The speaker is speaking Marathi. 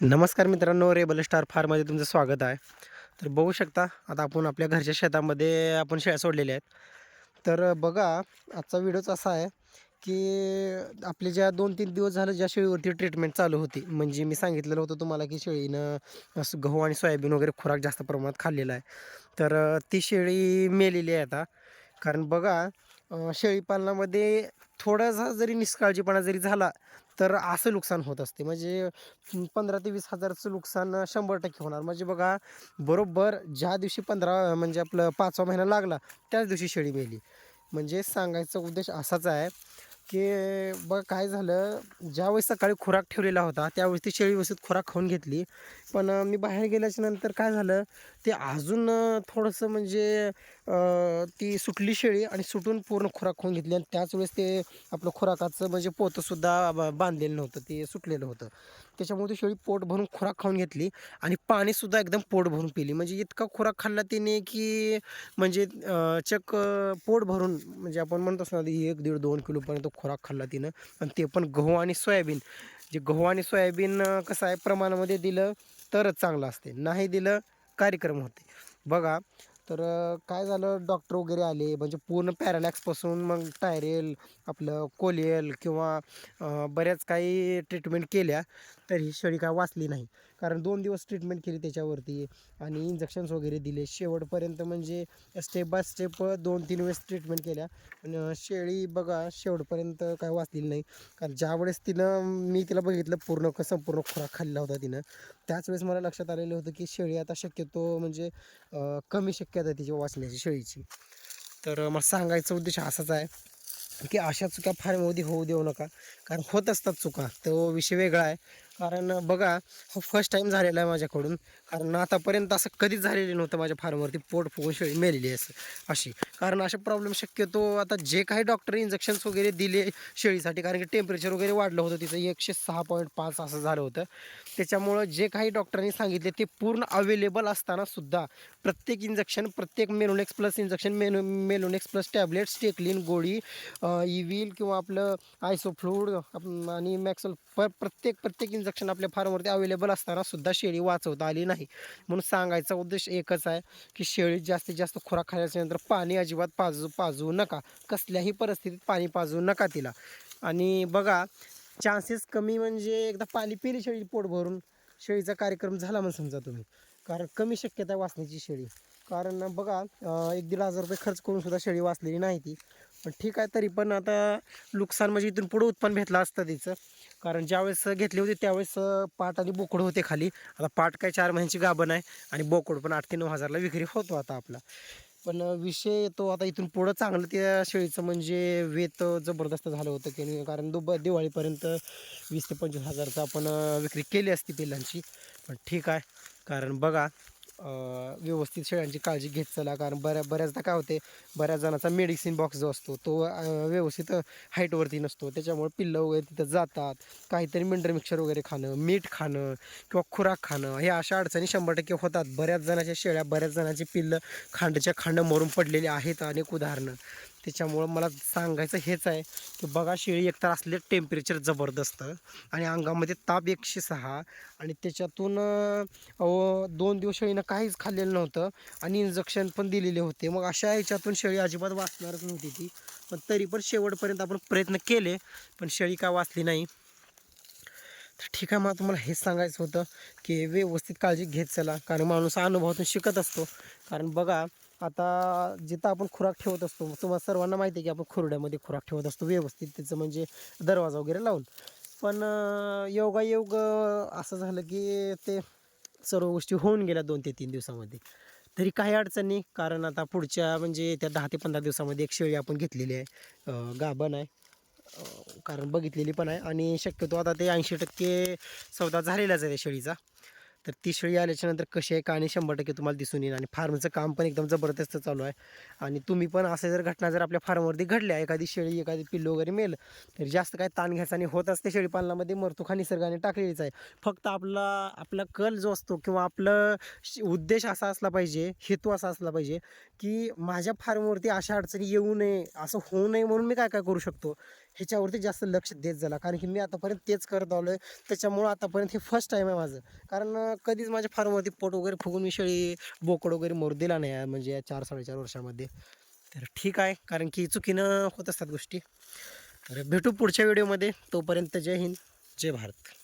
नमस्कार मित्रांनो रेबल स्टार फार्ममध्ये तुमचं स्वागत आहे. तर बघू शकता आता आपण आपल्या घरच्या शेतामध्ये आपण शेळ्या सोडलेल्या आहेत. तर बघा आजचा व्हिडिओच असा आहे की आपले ज्या दोन तीन दिवस झालं ज्या शेळीवरती ट्रीटमेंट चालू होती म्हणजे मी सांगितलेलं होतं तुम्हाला की शेळीनं असं गहू आणि सोयाबीन वगैरे खुराक जास्त प्रमाणात खाल्लेला आहे. तर ती शेळी मेलेली आहे आता. कारण बघा शेळीपालनामध्ये थोडासा जरी निष्काळजीपणा जरी झाला तर असं नुकसान होत असते. म्हणजे पंधरा ते वीस हजारचं नुकसान शंभर टक्के होणार. म्हणजे बघा बरोबर ज्या दिवशी पंधरा म्हणजे आपलं पाचवा महिना लागला त्याच दिवशी शेळी मेली. म्हणजे सांगायचा उद्देश असाच आहे की बघ काय झालं ज्यावेळेस सकाळी खुराक ठेवलेला होता त्यावेळेस ती शेळी व्यवस्थित खुराक खाऊन घेतली. पण मी बाहेर गेल्याच्यानंतर काय झालं ते अजून थोडंसं म्हणजे ती सुटली शेळी आणि सुटून पूर्ण खुराक खाऊन घेतली आणि त्याच वेळेस ते आपलं खुराकाचं म्हणजे पोतंसुद्धा बांधलेलं नव्हतं ते सुटलेलं होतं. त्याच्यामुळे ती शेळी पोट भरून खुराक खाऊन घेतली आणि पाणीसुद्धा एकदम पोट भरून पिली. म्हणजे इतका खुराक खाल्ला तिने की म्हणजे चक पोट भरून म्हणजे आपण म्हणतो ना एक दीड दोन किलोपर्यंत खुराक खाल्ला तिनं. आणि ते पण गहू आणि सोयाबीन. जे गहू आणि सोयाबीन कसं आहे प्रमाणामध्ये दिलं तरच चांगलं असते. नाही दिलं कार्यक्रम होते. बघा तर काय झालं डॉक्टर वगैरे आले. म्हणजे पूर्ण पॅरालॅक्सपासून मग टायरेल आपलं कोलियल किंवा बऱ्याच काही ट्रीटमेंट केल्या. तर ही शेळी काय वाचली नाही. कारण दोन दिवस ट्रीटमेंट केली त्याच्यावरती आणि इंजेक्शन्स वगैरे दिले. शेवटपर्यंत म्हणजे स्टेप बाय स्टेप दोन तीन वेळेस ट्रीटमेंट केल्या. पण शेळी बघा शेवटपर्यंत काय वाचलेली नाही. कारण ज्या वेळेस तिनं मी तिला बघितलं पूर्ण संपूर्ण खुराक खाल्ला होता तिनं. त्याच वेळेस मला लक्षात आलेलं होतं की शेळी आता शक्यतो म्हणजे कमी शक्यता तिची वाचण्याची शेळीची. तर मला सांगायचा उद्देश असाच आहे की अशा चुका फार्ममध्ये होऊ देऊ नका. कारण होत असतात चुका. तो विषय वेगळा आहे. कारण बघा हा फर्स्ट टाईम झालेला आहे माझ्याकडून. कारण आतापर्यंत असं कधीच झालेलं नव्हतं माझ्या फार्मवरती पोट फुगून शेळी मेलेली आहे असं अशी. कारण असे प्रॉब्लेम शक्यतो आता जे काही डॉक्टर इंजेक्शन्स वगैरे दिले शेळीसाठी कारण की टेम्परेचर वगैरे वाढलं होतं तिचं एकशे सहा पॉईंट पाच असं झालं होतं. त्याच्यामुळं जे काही डॉक्टरांनी सांगितले ते पूर्ण अवेलेबल असताना सुद्धा प्रत्येक इंजेक्शन प्रत्येक मेलोनेक्स प्लस इंजेक्शन मेनो मेलोनेक्स प्लस टॅबलेट स्टेकलिन गोळी इव्हिल किंवा आपलं आयसोफ्लूड आणि मॅक्सल प प्रत्येक प्रत्येक इंजेक्शन आपल्या फार्मवरती अवेलेबल असताना सुद्धा शेळी वाचवता आली नाही. म्हणून सांगायचा उद्देश एकच आहे की शेळी जास्तीत जास्त खुराक खाल्ल्याच्यानंतर पाणी अजिबात पाजू पाजू नका. कसल्याही परिस्थितीत पाणी पाजू नका तिला. आणि बघा चान्सेस कमी म्हणजे एकदा पाणी पिली शेळी पोट भरून शेळीचा कार्यक्रम झाला म्हणून समजा तुम्ही. कारण कमी शक्यता वाचण्याची शेळी. कारण बघा एक दीड हजार रुपये खर्च करून सुद्धा शेळी वाचलेली नाही ती. पण ठीक आहे तरी पण आता नुकसान म्हणजे इथून पुढं उत्पन्न भेटलं असतं तिचं. कारण ज्यावेळेस घेतली होती त्यावेळेस पाट आणि बोकड होते खाली. आता पाट काय चार महिन्याची गाभण आहे आणि बोकड पण आठ ते नऊ हजारला विक्री होतो आता आपला. पण विषय येतो आता इथून पुढं चांगलं त्या शेळीचं म्हणजे वेत जबरदस्त झालं होतं की कारण दुब दिवाळीपर्यंत वीस ते पंचवीस हजारचं आपण विक्री केली असती पिल्लांची. पण ठीक आहे कारण बघा व्यवस्थित शेळ्यांची काळजी घेत चला. कारण बऱ्या बऱ्याचदा काय होते बऱ्याच जणांचा मेडिसिन बॉक्स जो असतो तो व्यवस्थित हाईटवरती नसतो. त्याच्यामुळे पिल्लं वगैरे तिथं जातात. काहीतरी मिनरल मिक्सर वगैरे खाणं मीठ खाणं किंवा खुराक खाणं हे अशा अडचणी शंभर टक्के होतात. बऱ्याच जणांच्या शेळ्या बऱ्याच जणांची पिल्लं खांडच्या खांड मरून पडलेली आहेत अनेक उदाहरणं. त्याच्यामुळं मला सांगायचं हेच आहे की बघा शेळी एकतर असले टेम्परेचर जबरदस्त आणि अंगामध्ये ताप एकशे सहा आणि त्याच्यातून दोन दिवस शेळीनं काहीच खाल्लेलं नव्हतं आणि इंजेक्शन पण दिलेले होते. मग अशा ह्याच्यातून शेळी अजिबात वाचणारच नव्हती ती. पण तरी पण शेवटपर्यंत आपण प्रयत्न केले पण शेळी काय वाचली नाही. तर ठीक आहे मला तुम्हाला हेच सांगायचं होतं की व्यवस्थित काळजी घेत चला. कारण माणूस अनुभवातून शिकत असतो. कारण बघा आता जिथं आपण खुराक ठेवत असतो तुम्हाला सर्वांना माहिती आहे की आपण खुरड्यामध्ये खुराक ठेवत असतो व्यवस्थित त्याचं म्हणजे दरवाजा वगैरे लावून. पण योगायोग असं झालं की ते सर्व गोष्टी होऊन गेल्या दोन ते तीन दिवसामध्ये. तरी काही अडचण नाही कारण आता पुढच्या म्हणजे त्या दहा ते पंधरा दिवसामध्ये एक शेळी आपण घेतलेली आहे गाभण आहे. कारण बघितलेली पण आहे आणि शक्यतो आता ते ऐंशी टक्के सौदा झालेलाच आहे त्या शेळीचा. तर ती शेळी आल्याच्यानंतर कशी आहे का आणि शंभर टक्के तुम्हाला दिसून येईल. आणि फार्मचं काम पण एकदम जबरदस्त चालू आहे. आणि तुम्ही पण असं जर घटना जर आपल्या फार्मवरती घडल्या एखादी शेळी एखादी पिल्लो वगैरे मेल तर जास्त काय ताण घ्यायचा आणि होत असते शेळीपालनामध्ये मरतुखा निसर्गाने टाकलेलीच आहे. फक्त आपला आपला कल जो असतो किंवा आपलं श- उद्देश असा असला पाहिजे हेतू असा असला पाहिजे की माझ्या फार्मवरती अशा अडचणी येऊ नये असं होऊ नये म्हणून मी काय काय करू शकतो ह्याच्यावरती जास्त लक्ष देत झाला कारण की मी आतापर्यंत तेच करत आलो आहे त्याच्यामुळं आतापर्यंत हे फर्स्ट टाईम आहे माझं. कारण कधीच माझ्या फार्मवरती पोट वगैरे फुगून मी शेळी बोकड वगैरे मोर दिला नाही म्हणजे या चार साडेचार वर्षामध्ये. तर ठीक आहे कारण की चुकीनं होत असतात गोष्टी. तर भेटू पुढच्या व्हिडिओमध्ये. तोपर्यंत जय हिंद जय भारत.